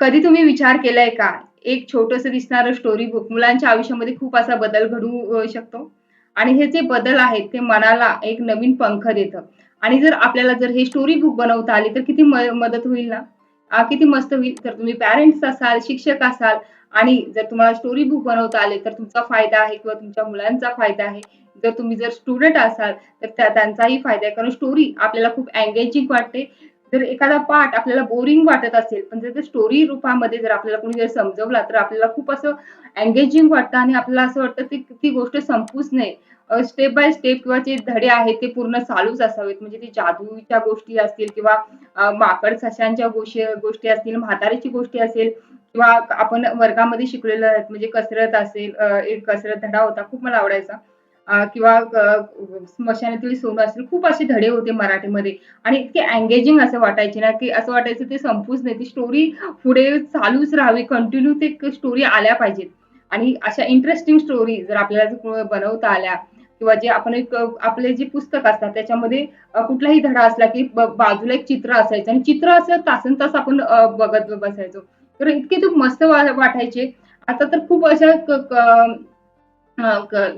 कधी तुम्ही विचार केलाय का? एक छोटस दिसणारं स्टोरी बुक मुलांच्या आयुष्यामध्ये खूप असा बदल घडू शकतो आणि हे जे बदल आहेत ते मनाला एक नवीन पंख देतं आणि जर आपल्याला जर हे स्टोरी बुक बनवता आली तर किती मदत होईल ना? किती मस्त होईल. तर तुम्ही पॅरेंट्स असाल, शिक्षक असाल आणि जर तुम्हाला स्टोरी बुक बनवता आले तर तुमचा फायदा आहे किंवा तुमच्या मुलांचा फायदा आहे. जर तुम्ही जर स्टुडंट असाल तर त्या त्यांचाही फायदा आहे. कारण स्टोरी आपल्याला खूप एंगेजिंग वाटते. जर एखादा पाठ आपल्याला बोरिंग वाटत असेल, पण जर ते स्टोरी रूपामध्ये जर आपल्याला कोणी जर समजवला, तर आपल्याला खूप असं एंगेजिंग वाटतं आणि आपल्याला असं वाटतं की ती गोष्ट संपूच नये. स्टेप बाय स्टेप किंवा जे धडे आहेत ते पूर्ण चालूच असावेत. म्हणजे ते जादूच्या गोष्टी असतील किंवा माकड सशांच्या गोष्टी गोष्टी असतील, म्हातारीची गोष्टी असेल किंवा आपण वर्गामध्ये शिकलेलं म्हणजे कसरत असेल, एक कसरत धडा होता, खूप मला आवडायचा. किंवा स्मशानातील सोनं असेल, खूप असे धडे होते मराठीमध्ये आणि इतके एंगेजिंग असं वाटायचे ना, की असं वाटायचं ते संपूच नाही ती स्टोरी पुढे चालूच राहावी. कंटिन्यू ते स्टोरी आल्या पाहिजेत आणि अशा इंटरेस्टिंग स्टोरी जर आपल्याला बनवता आल्या किंवा जे आपण एक आपले जे पुस्तक असतात त्याच्यामध्ये कुठलाही धडा असला, की बाजूला एक चित्र असायचं आणि चित्र असं तासनतास आपण बघत बसायचो. तर इतके ते मस्त वा वाटायचे. आता तर खूप अशा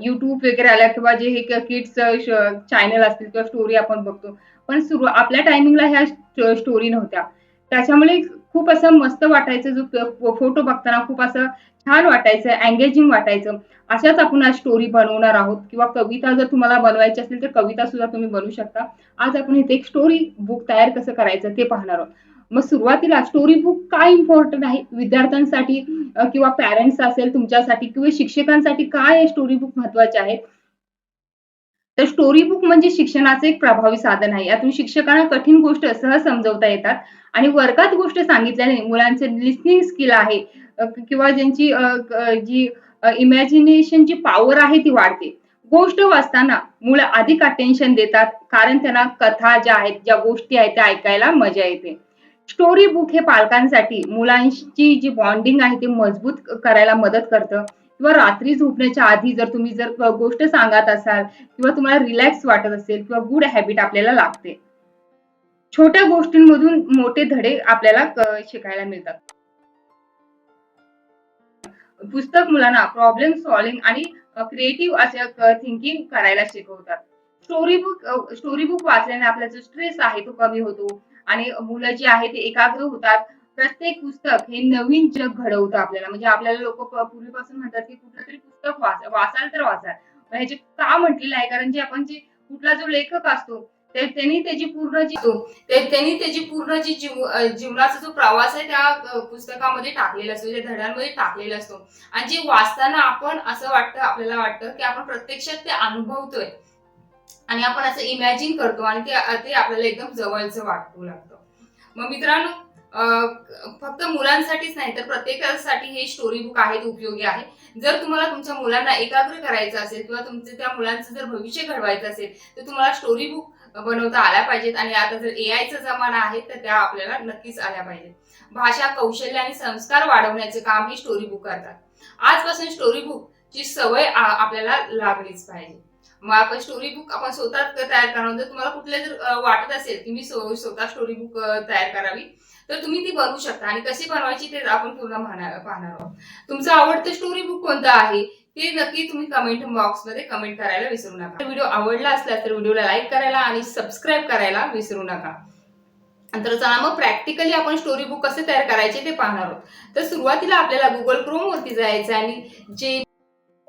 युट्यूब वगैरे आल्या किंवा जे हे किड्स चॅनल असतील किंवा स्टोरी आपण बघतो. पण सुरू आपल्या टायमिंगला ह्या स्टोरी नव्हत्या. त्याच्यामुळे खूप असं मस्त वाटायचं जो फोटो बघताना खूप असं छान वाटायचं, एंगेजिंग वाटायचं. अशाच आपण आज स्टोरी बनवणार आहोत किंवा कविता जर तुम्हाला बनवायची असेल, तर कविता सुद्धा तुम्ही बनवू शकता. आज आपण इथे एक स्टोरी बुक तयार कसं करायचं ते पाहणार आहोत. मग सुरुवातीला स्टोरी बुक काय इम्पॉर्टंट आहे विद्यार्थ्यांसाठी किंवा पॅरेंट्स असेल तुमच्यासाठी किंवा शिक्षकांसाठी काय स्टोरी बुक महत्त्वाचे आहेत? तर स्टोरी बुक म्हणजे शिक्षणाचं एक प्रभावी साधन आहे. यातून शिक्षकांना कठीण गोष्ट सहज समजवता येतात आणि वर्गात गोष्ट सांगितल्याने मुलांचे लिसनिंग स्किल आहे किंवा ज्यांची जी इमॅजिनेशनची पॉवर आहे ती वाढते. गोष्ट वाचताना मुलं अधिक अटेन्शन देतात कारण त्यांना कथा ज्या आहेत, ज्या गोष्टी आहेत त्या ऐकायला मजा येते. स्टोरी बुक हे पालकांसाठी मुलांची जी बॉन्डिंग आहे ती मजबूत करायला मदत करतं किंवा रात्री झोपण्याच्या आधी जर तुम्ही जर गोष्ट सांगत असाल किंवा तुम्हाला रिलॅक्स वाटत असेल किंवा गुड हॅबिट आपल्याला लागते. छोट्या गोष्टींमधून मोठे धडे आपल्याला शिकायला मिळतात. पुस्तक मुलांना प्रॉब्लेम सॉल्विंग आणि क्रिएटिव्ह असे थिंकिंग करायला शिकवतात. स्टोरी बुक स्टोरी बुक वाचल्याने आपला जो स्ट्रेस आहे तो कमी होतो आणि मुलं जी आहेत ते एकाग्र होतात. प्रत्येक पुस्तक हे नवीन जग घडवतं आपल्याला. म्हणजे आपल्याला लोक पूर्वीपासून म्हणतात, की कुठलं तरी पुस्तक वाच वाचाल तर वाचाल. ह्याचे का म्हटलेलं आहे कारण जे आपण जे कुठला जो लेखक असतो, ते त्यांनी त्याची पूर्ण जी त्यांनी त्याची पूर्ण जी जीव जीवनाचा जो प्रवास आहे त्या पुस्तकामध्ये टाकलेला असतो, त्या धड्यांमध्ये टाकलेला असतो. आणि जे वाचताना आपण असं वाटतं आपल्याला वाटतं, की आपण प्रत्यक्षात ते अनुभवतोय आणि आपण असं इमॅजिन करतो आणि ते आपल्याला एकदम जवळचं वाटू लागतं. मग मित्रांनो फक्त मुलांसाठीच नाही तर प्रत्येकासाठी हे स्टोरी बुक आहेत उपयोगी आहे. जर तुम्हाला तुमच्या मुलांना एकाग्र करायचं असेल किंवा तुमचे त्या मुलांचं जर भविष्य घडवायचं असेल, तर तुम्हाला स्टोरी बुक बनवता आल्या पाहिजेत आणि आता जर ए आयचा जमाना आहे, तर त्या आपल्याला नक्कीच आल्या पाहिजेत. भाषा, कौशल्य आणि संस्कार वाढवण्याचे काम ही स्टोरी बुक करतात. आजपासून स्टोरी बुक ची सवय आपल्याला लागलीच पाहिजे. मग आपण स्टोरी बुक आपण स्वतः तयार करणार जर तुम्हाला कुठल्या जर वाटत असेल, की मी स्वतः स्टोरी बुक तयार करावी, तर तुम्ही ती बनवू शकता आणि कशी बनवायची ते आपण पूर्ण पाहणार आहोत. तुमचं आवडतं स्टोरी बुक कोणतं आहे? ते नक्की तुम्ही कमेंट बॉक्समध्ये कमेंट करायला विसरू नका. व्हिडिओ आवडला असला तर व्हिडिओला लाईक करायला आणि सबस्क्राईब करायला विसरू नका. तर चला मग प्रॅक्टिकली आपण स्टोरी बुक कसे तयार करायचे ते पाहणार आहोत. तर सुरुवातीला आपल्याला गुगल क्रोम वरती जायचं आणि जे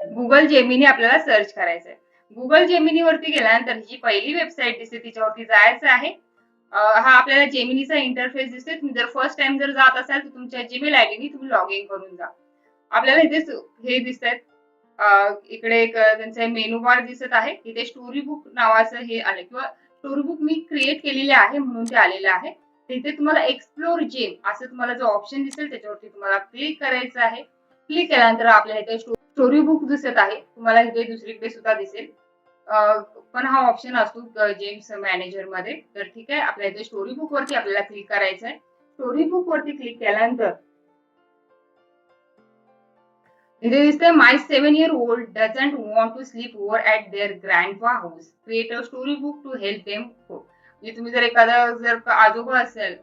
गुगल जेमिनी आपल्याला सर्च करायचं आहे. गुगल जेमिनी वरती गेल्यानंतर जी पहिली वेबसाईट दिसते तिच्यावरती जायचं आहे. हा आपल्याला जेमिनीचा इंटरफेस दिसतोय. तुम्ही जर फर्स्ट टाइम जर जात असाल तर तुमच्या जीमेल आयडीनी तुम्ही लॉग इन करून जा. आपल्याला इथे हे दिसत इकडे एक त्यांचा मेनू बार दिसत आहे. इथे स्टोरी बुक नावाचं हे आलं किंवा स्टोरी बुक मी क्रिएट केलेले आहे म्हणून ते आलेलं आहे. तिथे तुम्हाला एक्सप्लोर जेम असं तुम्हाला जो ऑप्शन दिसेल त्याच्यावरती तुम्हाला क्लिक करायचं आहे. क्लिक केल्यानंतर आपल्याला इथे स्टोरी बुक दिसत आहे. तुम्हाला इथे दुसरीकडे सुद्धा दिसेल. पण हा ऑप्शन असतो जेम्स मॅनेजरमध्ये तर ठीक आहे. आपल्या इथे स्टोरी बुक वरती आपल्याला क्लिक करायचं आहे. स्टोरी बुकवरती क्लिक केल्यानंतर इथे दिसतंय my seven year old doesn't want to sleep over at their grandpa house. Create a story book to help them म्हणजे तुम्ही जर एखादा जर आजोबा असेल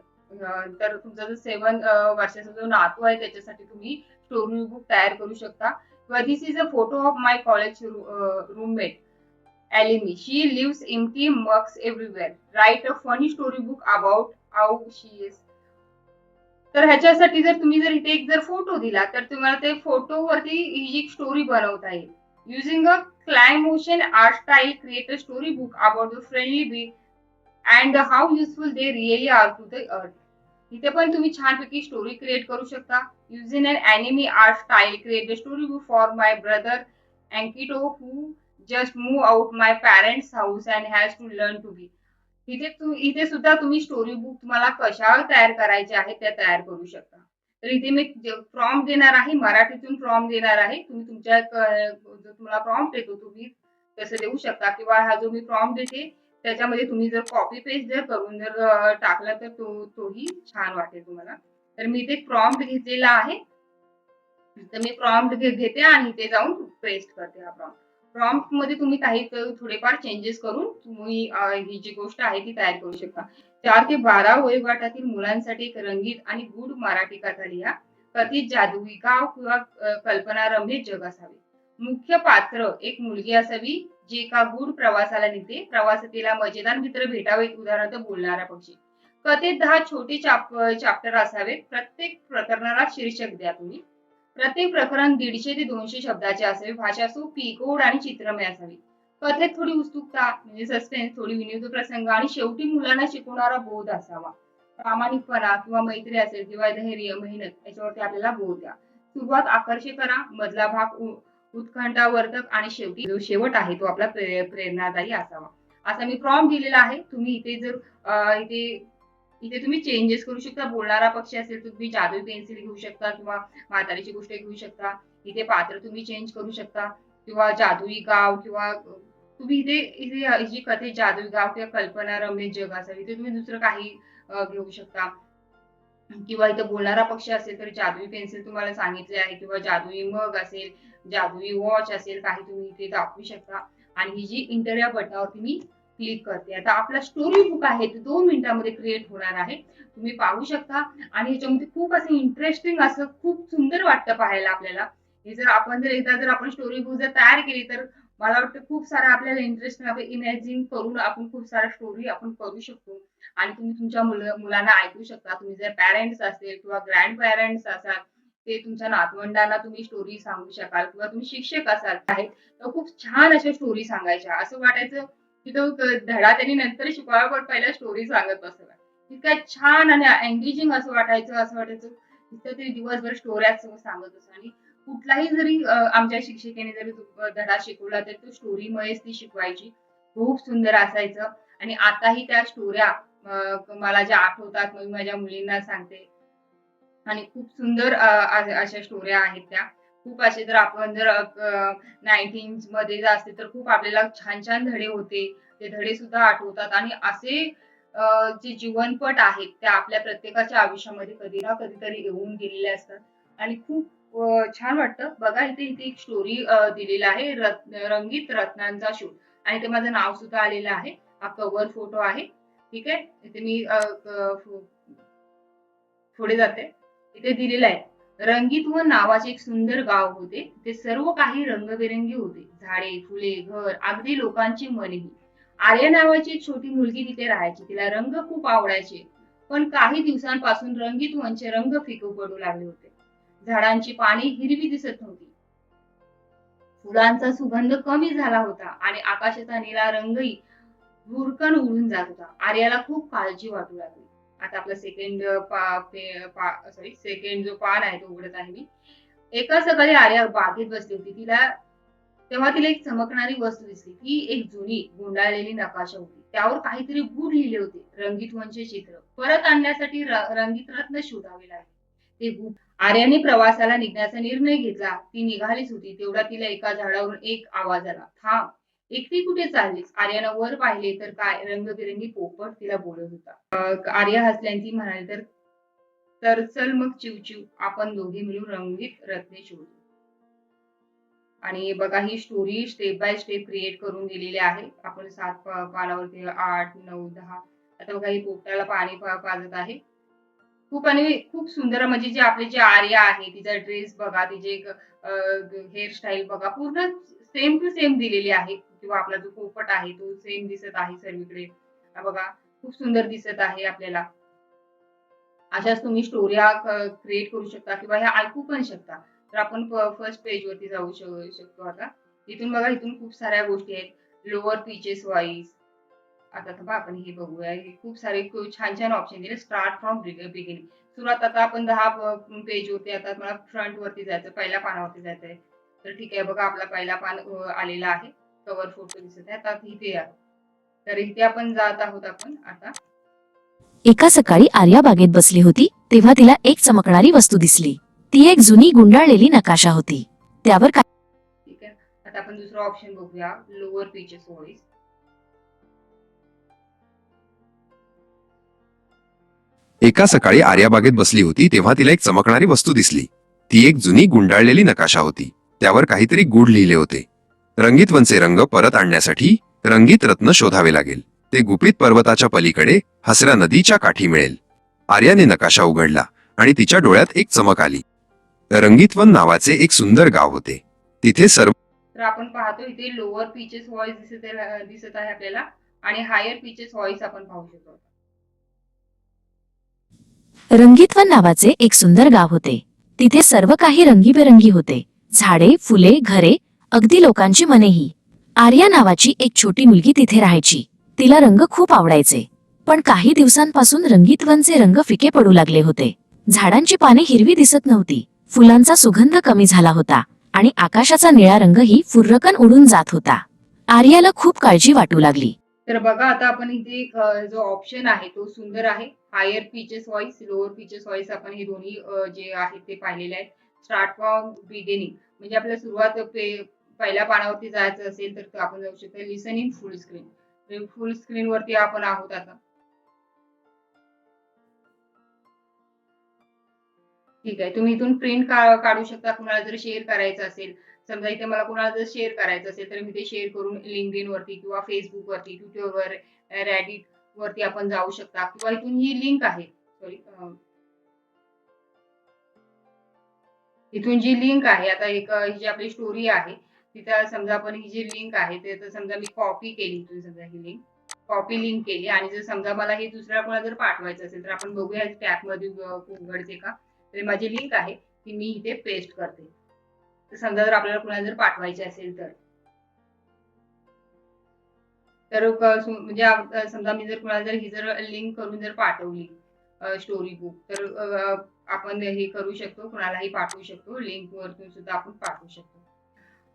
तर तुमचा जो सेवन वर्षाचा जो नातू आहे त्याच्यासाठी तुम्ही स्टोरी बुक तयार करू शकता किंवा this is a photo of my college roommate Elimi. She lives empty mugs everywhere. Write a funny storybook about how she is. तर ह्याच्यासाठी जर तुम्ही जर इथे एक जर फोटो दिला तर तुम्हाला ते फोटोवरती ही जी स्टोरी बनवता येईल using a clay motion art style create a story book about the friendly bee and how useful they really are to the earth इथे पण तुम्ही छानपैकी स्टोरी क्रिएट करू शकता using an anime art style create a story book for my brother Ankito who just move out my parents house and has to learn to be इथे इथे सुद्धा तुम्ही स्टोरी बुक तुम्हाला कशावर तयार करायचे आहे त्या तयार करू शकता. तर इथे मी प्रॉम्प्ट देणार आहे मराठीतून प्रॉम्प्ट देणार आहे. तुम्ही तुमच्या जो तुम्हाला प्रॉम्प्ट देतो तुम्ही तसं देऊ शकता. किंवा हा जो मी प्रॉम्प्ट देते त्याच्यामध्ये तुम्ही जर कॉपी पेस्ट जर करून जर टाकला तर तो तोही छान वाटेल तुम्हाला. तर मी इथे प्रॉम्प्ट घेतलेला आहे. तर मी प्रॉम्प्ट घेते आणि इथे जाऊन पेस्ट करते हा प्रॉम्प्ट प्रॉम्प्टमध्ये तुम्ही काही थोडेफार चेंजेस करून तुम्ही ही जी गोष्ट आहे ती तयार करू शकता. चार ते बारा वयोगटातील मुलांसाठी एक रंगीत आणि गूढ मराठी कथा लिहा. कथित जादुई गाव किंवा कल्पनारम्य जग असावे. मुख्य पात्र एक मुलगी असावी जी एका गूढ प्रवासाला नेते प्रवासातीला मजेदार मित्र भेटावेत उदाहरणार्थ बोलणारा पक्षी. कथेत दहा छोटे चाप चॅप्टर असावेत प्रत्येक प्रकरणाला शीर्षक द्या तुम्ही. प्रत्येक प्रकरण दीडशे ते दोनशे शब्दाचे असावे. भाषा सोपी गोड आणि चित्रमय असावी. कथेत थोडी उत्सुकता म्हणजे सस्पेन्स थोडी विनोद प्रसंग आणि शेवटी मुलांना शिकवणारा बोध असावा. प्रामाणिकपणा किंवा मैत्री असेल किंवा धैर्य मेहनत याच्यावरती आपल्याला बोध द्या. सुरुवात आकर्षक करा. मधला भाग उ- उत्कंठावर्धक आणि शेवटी जो शेवट आहे तो आपला प्रेरणादायी असावा. असा मी प्रॉम दिलेला आहे. तुम्ही इथे जर इथे इथे तुम्ही चेंजेस करू शकता. बोलणारा पक्षी असेल तर तुम्ही जादुई पेन्सिल घेऊ शकता किंवा म्हातारीची गोष्ट घेऊ शकता. इथे पात्र तुम्ही चेंज करू शकता. किंवा जादुई गाव किंवा तुम्ही इथे इथे जी कथे जादुई गाव किंवा कल्पना रम्य जग असेल इथे तुम्ही दुसरं काही घेऊ शकता. किंवा इथे बोलणारा पक्षी असेल तर जादुई पेन्सिल तुम्हाला सांगितले आहे. किंवा जादुई मग असेल जादुई वॉच असेल काही तुम्ही इथे दाखवू शकता. आणि ही जी इंटरव्ह्या बटनावर तुम्ही क्लिक करते. आता आपला स्टोरी बुक आहे तो दोन मिनिटांमध्ये क्रिएट होणार आहे. तुम्ही पाहू शकता. आणि ह्याच्यामध्ये खूप असं इंटरेस्टिंग असं खूप सुंदर वाटतं पाहायला आपल्याला. हे जर आपण जर एकदा जर आपण स्टोरी बुक जर तयार केली तर मला वाटतं खूप सारा आपल्याला इंटरेस्ट इमॅजिन करून आपण खूप सारा स्टोरी आपण करू शकतो. आणि तुम्ही तुमच्या मुल मुलांना ऐकू शकता. तुम्ही जर पॅरेंट्स असेल किंवा ग्रँड पॅरेंट्स असाल ते तुमच्या नातवंडांना तुम्ही स्टोरी सांगू शकाल किंवा तुम्ही शिक्षक असाल आहेत तर खूप छान अशा स्टोरी सांगायच्या. असं वाटायचं की तो धडा त्यांनी नंतर शिकवावा पण पहिल्या स्टोरी सांगत बसला इतक्या छान आणि एंगेजिंग असं वाटायचं असं वाटायचं. इतकं तरी दिवसभर स्टोऱ्या सांगत असं आणि कुठलाही जरी आमच्या शिक्षिकेने जरी धडा शिकवला तर तो स्टोरीमुळेच ती शिकवायची. खूप सुंदर असायचं. आणि आताही त्या स्टोऱ्या मला ज्या आठवतात मी माझ्या मुलींना सांगते. आणि खूप सुंदर अशा स्टोऱ्या आहेत त्या. खूप असे तर आपण जर नाईन्टीन मध्ये जर असते तर खूप आपल्याला छान छान धडे होते. ते धडे सुद्धा आठवतात आणि असे जे जीवनपट आहेत ते आपल्या प्रत्येकाच्या आयुष्यामध्ये कधी ना कधीतरी येऊन गेलेले असतात. आणि खूप छान वाटतं. बघा इथे इथे एक स्टोरी दिलेला आहे. रत्न रंगीत रत्नांचा शोध. आणि ते माझं नाव सुद्धा आलेलं आहे. हा कव्हर फोटो आहे. ठीक आहे? इथे मी पुढे जाते. इथे दिलेलं आहे. रंगीत व नावाचे एक सुंदर गाव होते. ते सर्व काही रंगबेरंगी होते. झाडे फुले घर अगदी लोकांची मनही. आर्या नावाची एक छोटी मुलगी तिथे राहायची. तिला रंग खूप आवडायचे. पण काही दिवसांपासून रंगीत वनचे रंग फिकू पडू लागले होते. झाडांची पाने हिरवी दिसत नव्हती. फुलांचा सुगंध कमी झाला होता आणि आकाशाचा निळा रंगही भुरकन उडून जात होता. आर्याला खूप काळजी वाटू लागली. आता आपला सेकंड सॉरी सेकंड जो पान आहे तो उघडत आहे मी. एका सकाळी आर्या बागेत बसली होती. तिला तेव्हा तिला एक चमकणारी वस्तू दिसली. ती एक जुनी गुंडाळलेली नकाशा होती. त्यावर काहीतरी गुढ लिहिले होते. रंगीत वनचे चित्र. परत आणण्यासाठी रंगीत रत्न शोधावे लागले. ते गुढ. आर्याने प्रवासाला निघण्याचा निर्णय घेतला. ती निघालीच होती. तेवढा तिला एका झाडावरून एक आवाज आला. थांब एकटी कुठे चाललीस? आर्यानं वर पाहिले तर काय? रंगबिरंगी पोपट तिला बोलत होता. आर्या हसल्याने ती म्हणाली तर तर चल मग चिवचिव आपण दोघे मिळून रंगीत रत्ने शोधू. आणि बघा ही story step by step create करून दिलेली आहे. आपण सात पा- पानावरती आठ नऊ दहा. आता बघा ही पोपटाला पाणी पाजत आहे. खूप आणि खूप सुंदर म्हणजे जे आपले जे आर्या आहे तिचा ड्रेस बघा, तिचे हेअरस्टाईल बघा पूर्ण सेम टू सेम दिलेली आहे. किंवा आपला जो पोपट आहे तो सेम दिसत आहे सर्वीकडे. बघा खूप सुंदर दिसत आहे आपल्याला. अशाच तुम्ही स्टोऱ्या क्रिएट करू शकता किंवा ह्या ऐकू पण शकता. तर आपण फर्स्ट पेज वरती जाऊ शकतो आता. इथून बघा इथून खूप साऱ्या गोष्टी आहेत. लोअर पिचेस वाईज आता थांबा आपण हे बघूया. हे खूप सारे छान-छान ऑप्शन दिले. Start from beginning. सुरुवात आता आपण दहा पेज होते आता मला फ्रंट वरती जायचं पहिल्या पानावरती जायचंय. तर ठीक आहे बघा आपला पहिला पान आलेला आहे. कव्हर फोटो दिसत आहे. आता इथे या. तर इथे आपण जात आहोत आपण आता. एका सकाळी आर्या बागेत बसली होती तेव्हा तिला एक चमकणारी वस्तू दिसली ती एक जुनी गुंडाळलेली नकाशा होती त्यावर का- ठीक आहे. आता आपण दुसरा ऑप्शन बघूया. Lower pitches voice. एका सकाळी आर्याबागेत बसली होती तेव्हा तिला एक चमकणारी वस्तू दिसली ती एक जुनी गुंडाळलेली नकाशा होती त्यावर काहीतरी गूढ लिहिले होते रंगीत वनचे रंग परत आणण्यासाठी रंगीत रत्न शोधावे लागेल. ते गुपित पर्वताच्या पलीकडे हसऱ्या नदीच्या काठी मिळेल. आर्याने नकाशा उघडला आणि तिच्या डोळ्यात एक चमक आली. रंगीत वन नावाचे एक सुंदर गाव होते. तिथे सर्व तर आपण पाहतो इथे लोअर पिचेस व्हॉइस दिसत दिसत आहे आपल्याला आणि हायर पिचेस व्हॉइस आपण पाहू शकतो. रंगीतवन नावाचे एक सुंदर गाव होते. तिथे सर्व काही रंगीबेरंगी होते. झाडे फुले घरे अगदी लोकांची मनेही. आर्या नावाची एक छोटी मुलगी तिथे राहायची. तिला रंग खूप आवडायचे. पण काही दिवसांपासून रंगीतवनचे रंग फिके पडू लागले होते. झाडांची पाने हिरवी दिसत नव्हती. फुलांचा सुगंध कमी झाला होता आणि आकाशाचा निळा रंगही फुर्रकन उडून जात होता. आर्याला खूप काळजी वाटू लागली. तर बघा आता आपण इथे जो ऑप्शन आहे तो सुंदर आहे. Higher pitches voice, lower pitches voice आपण हे दोन्ही जे आहेत ते पाहिलेले आहेत. स्टार्ट फ्रॉम बिगिनिंग म्हणजे आपल्याला सुरुवात पहिल्या पानावरती जायचं असेल तर आपण जाऊ शकतो. Listen in full screen. Full screen वरती आपण आहोत आता. ठीक आहे. तुम्ही इथून प्रिंट काढू शकता. कुणाला जर शेअर करायचं असेल, समजा इथे मला कुणाला जर शेअर करायचं असेल, तर मी ते शेअर करून लिंक वरती किंवा फेसबुक वरती, ट्विटरवर रॅडिट वरती आपण जाऊ शकता किंवा इथून ही लिंक आहे. सॉरी इथून जी लिंक आहे आता एक ही जी आपली स्टोरी आहे, तिथं समजा आपण ही जी लिंक आहे, ते तर समजा मी कॉपी केली तुम्ही समजा ही लिंक. कॉपी लिंक केली आणि जर समजा मला हे दुसऱ्या कोणा जर पाठवायचं असेल, तर आपण बघूया टॅबमध्ये मध्ये उघडते का? तर माझी लिंक आहे, ती मी इथे पेस्ट करते. तर समजा जर आपल्याला कुणाला जर पाठवायची असेल तर. तर म्हणजे समजा मी जर कुणाला जर ही जर लिंक करून जर पाठवली स्टोरी बुक तर आपण हे करू शकतो, कुणालाही पाठवू शकतो. लिंकवरतून सुद्धा आपण पाठवू शकतो.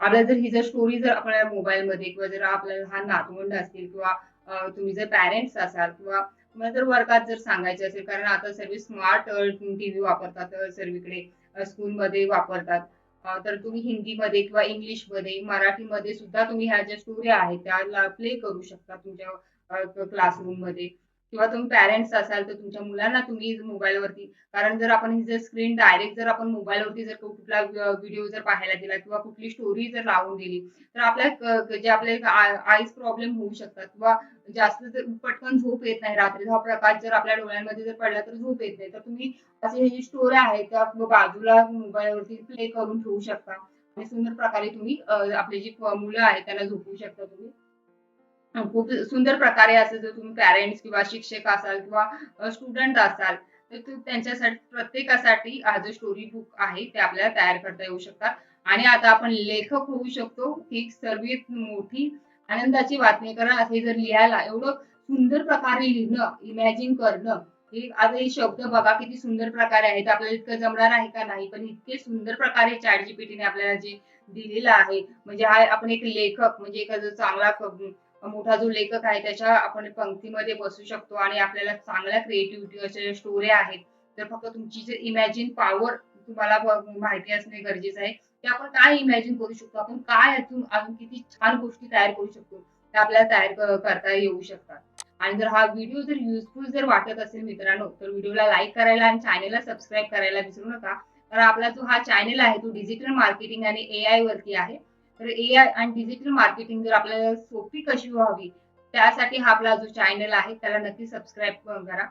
आपल्या जर ही जर स्टोरी जर आपल्या मोबाईलमध्ये किंवा जर आपल्याला लहान नातवंड असतील किंवा तुम्ही जर पॅरेंट्स असाल किंवा तुम्हाला जर वर्गात जर सांगायचे असेल कारण आता सर्व स्मार्ट टीव्ही वापरतात सर्वीकडे स्कूलमध्ये वापरतात. तर तुम्ही हिंदीमध्ये किंवा इंग्लिशमध्ये, मराठीमध्ये सुद्धा तुम्ही ह्या ज्या स्टोऱ्या आहेत त्याला प्ले करू शकता तुमच्या अ, क्लासरूममध्ये किंवा तुम्ही पॅरेंट्स असाल तर तुमच्या मुलांना तुम्ही मोबाईलवरती कारण जर आपण ही जर स्क्रीन डायरेक्ट जर आपण मोबाईलवरती जर कुठला व्हिडिओ जर पाहायला दिला किंवा कुठली स्टोरी जर लावून दिली, तर आपल्या जे आपले आईज प्रॉब्लेम होऊ शकतात किंवा जास्त जर पटकन झोप येत नाही. रात्रीचा प्रकाश जर आपल्या डोळ्यांमध्ये जर पडला तर झोप येत नाही. तर तुम्ही असे हे जी स्टोऱ्या आहेत त्या बाजूला मोबाईलवरती प्ले करून ठेवू शकता आणि सुंदर प्रकारे तुम्ही आपले आपली जी मुलं आहेत त्यांना झोपवू शकता तुम्ही. खूप सुंदर प्रकारे असं जर तुम्ही पॅरेंट्स किंवा शिक्षक असाल किंवा स्टुडंट असाल, तर तू त्यांच्यासाठी प्रत्येकासाठी हा जो स्टोरी बुक आहे ते आपल्याला तयार करता येऊ शकतात आणि आता आपण लेखक होऊ शकतो. ही सर्वात मोठी आनंदाची बातमी कारण हे जर लिहायला एवढं सुंदर प्रकारे लिहिणं, इमॅजिन करणं, हे आता हे शब्द बघा किती सुंदर प्रकारे आहेत. आपल्याला इतकं जमणार आहे का? नाही. पण इतके सुंदर प्रकारे ChatGPTने आपल्याला जे दिलेलं आहे, म्हणजे हा आपण एक लेखक म्हणजे एखादा चांगला मोठा जो लेखक आहे त्याच्या आपण पंक्तीमध्ये बसू शकतो आणि आपल्याला चांगल्या क्रिएटिव्हिटी अशा स्टोऱ्या आहेत. तर फक्त तुमची जे इमॅजिन पॉवर तुम्हाला माहिती असणे गरजेचं आहे, की आपण काय इमॅजिन करू शकतो. आपण काय यातून अजून किती छान गोष्टी तयार करू शकतो. त्या आपल्याला तयार करता येऊ शकतात. आणि जर हा व्हिडिओ जर युजफुल जर वाटत असेल मित्रांनो, तर व्हिडिओला लाईक करायला आणि चॅनेलला सबस्क्राईब करायला विसरू नका. कारण आपला जो हा चॅनेल आहे तो डिजिटल मार्केटिंग आणि ए आय वरती आहे. तर ए आय आणि डिजिटल मार्केटिंग जर आपल्याला सोपी कशी व्हावी, त्यासाठी हा आपला जो चॅनल आहे त्याला नक्की सबस्क्राईब करा.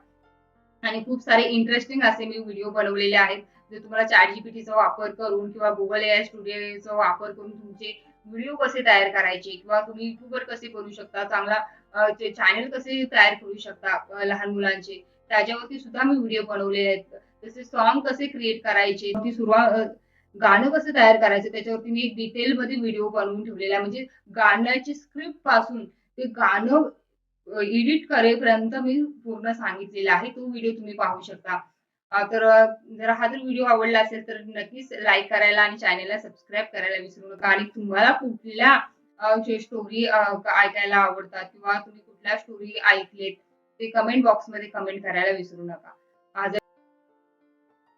आणि खूप सारे इंटरेस्टिंग असे मी व्हिडिओ बनवलेले आहेत जे तुम्हाला चॅट जीपीटीचा वापर करून किंवा गुगल एआय स्टुडिओचा वापर करून तुमचे व्हिडिओ कसे तयार करायचे किंवा तुम्ही युट्यूबवर कसे करू शकता चांगला चॅनल कसे तयार करू शकता लहान मुलांचे त्याच्यावरती सुद्धा मी व्हिडिओ बनवलेले आहेत तसे सॉन्ग कसे क्रिएट करायचे ती सुरुवात गाणं कसं तयार करायचं त्याच्यावरती मी एक डिटेल मध्ये व्हिडिओ बनवून ठेवलेला आहे. म्हणजे गाण्याची स्क्रिप्टपासून ते गाणं एडिट करेपर्यंत मी पूर्ण सांगितलेला आहे. तो व्हिडिओ तुम्ही पाहू शकता. तर जर हा जर व्हिडिओ आवडला असेल तर नक्कीच लाईक करायला आणि चॅनेलला सबस्क्राईब करायला विसरू नका. आणि तुम्हाला कुठल्या स्टोरी ऐकायला आवडतात किंवा तुम्ही कुठल्या स्टोरी ऐकलेत ते कमेंट बॉक्समध्ये कमेंट करायला विसरू नका.